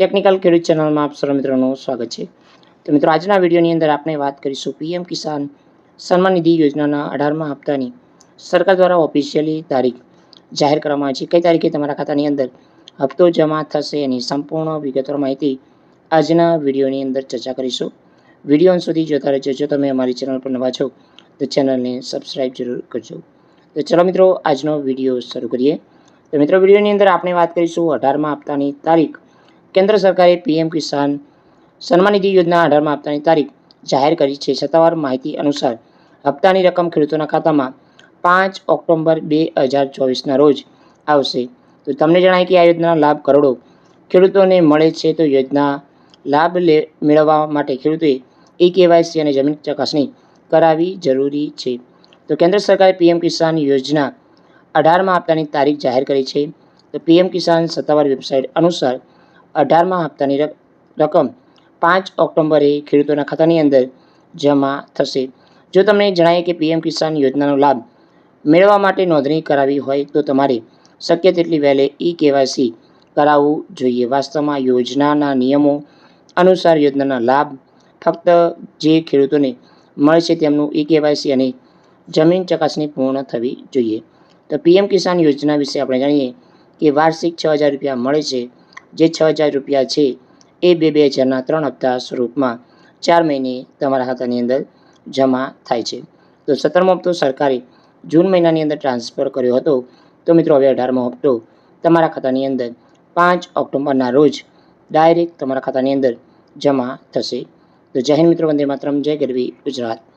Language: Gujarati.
ટેકનિકલ ખેડૂત ચેનલમાં આપ સર્વ મિત્રોનું સ્વાગત છે. તો મિત્રો, આજના વિડીયોની અંદર આપણે વાત કરીશું પીએમ કિસાન સન્માન નિધિ યોજનાના અઢારમા હપ્તાની સરકાર દ્વારા ઓફિશિયલી તારીખ જાહેર કરવામાં આવી છે. કઈ તારીખે તમારા ખાતાની અંદર હપ્તો જમા થશે એની સંપૂર્ણ વિગતવાર માહિતી આજના વિડીયોની અંદર ચર્ચા કરીશું. વીડિયો અંત સુધી જોતા રહેજો. જો તમે અમારી ચેનલ પર નવા છો, તો ચેનલને સબસ્ક્રાઈબ જરૂર કરજો. તો ચલો મિત્રો, આજનો વીડિયો શરૂ કરીએ. તો મિત્રો, વિડીયોની અંદર આપણે વાત કરીશું અઢારમા હપ્તાની તારીખ કેન્દ્ર સરકારે પીએમ કિસાન સન્માન નિધિ યોજના આધારમાં હપ્તાની તારીખ જાહેર કરી છે. સત્તાવાર માહિતી અનુસાર હપ્તાની રકમ ખેડૂતોના ખાતામાં પાંચ ઓક્ટોબર બે હજાર ચોવીસના રોજ આવશે. તો તમને જણાય કે આ યોજનાનો લાભ કરોડો ખેડૂતોને મળે છે. તો યોજના લાભ લે, મેળવવા માટે ખેડૂતોએ એ કેવાયસી અને જમીન ચકાસણી કરાવવી જરૂરી છે. તો કેન્દ્ર સરકારે પીએમ કિસાન યોજના અઢારમાં હપ્તાની તારીખ જાહેર કરી છે. તો પીએમ કિસાન સત્તાવાર વેબસાઇટ અનુસાર અઢારમા હપ્તાની રક- રકમ પાંચ ઓક્ટોબરે ખેડૂતોના ખાતાની અંદર જમા થશે. જો તમને જણાવીએ કે પીએમ કિસાન યોજનાનો લાભ મેળવવા માટે નોંધણી કરાવી હોય તો તમારે શક્ય તેટલી વહેલે ઈ કેવાયસી કરાવવું જોઈએ. વાસ્તવમાં યોજનાના નિયમો અનુસાર યોજનાના લાભ ફક્ત જે ખેડૂતોને મળશે તેમનું ઈ કેવાયસી અને જમીન ચકાસણી પૂર્ણ થવી જોઈએ. તો પીએમ કિસાન યોજના વિશે આપણે જાણીએ કે વાર્ષિક છ હજાર રૂપિયા મળે છે જે છ હજાર રૂપિયા છે, એ બે બે હજારના ત્રણ હપ્તા સ્વરૂપમાં ચાર મહિને તમારા ખાતાની અંદર જમા થાય છે. તો સત્તરમો હપ્તો સરકારે જૂન મહિનાની અંદર ટ્રાન્સફર કર્યો હતો. તો મિત્રો, હવે અઢારમો હપ્તો તમારા ખાતાની અંદર પાંચ ઓક્ટોબરના રોજ ડાયરેક્ટ તમારા ખાતાની અંદર જમા થશે. તો જય હિન્દ મિત્રો, વંદે માતરમ, જય ગરવી ગુજરાત.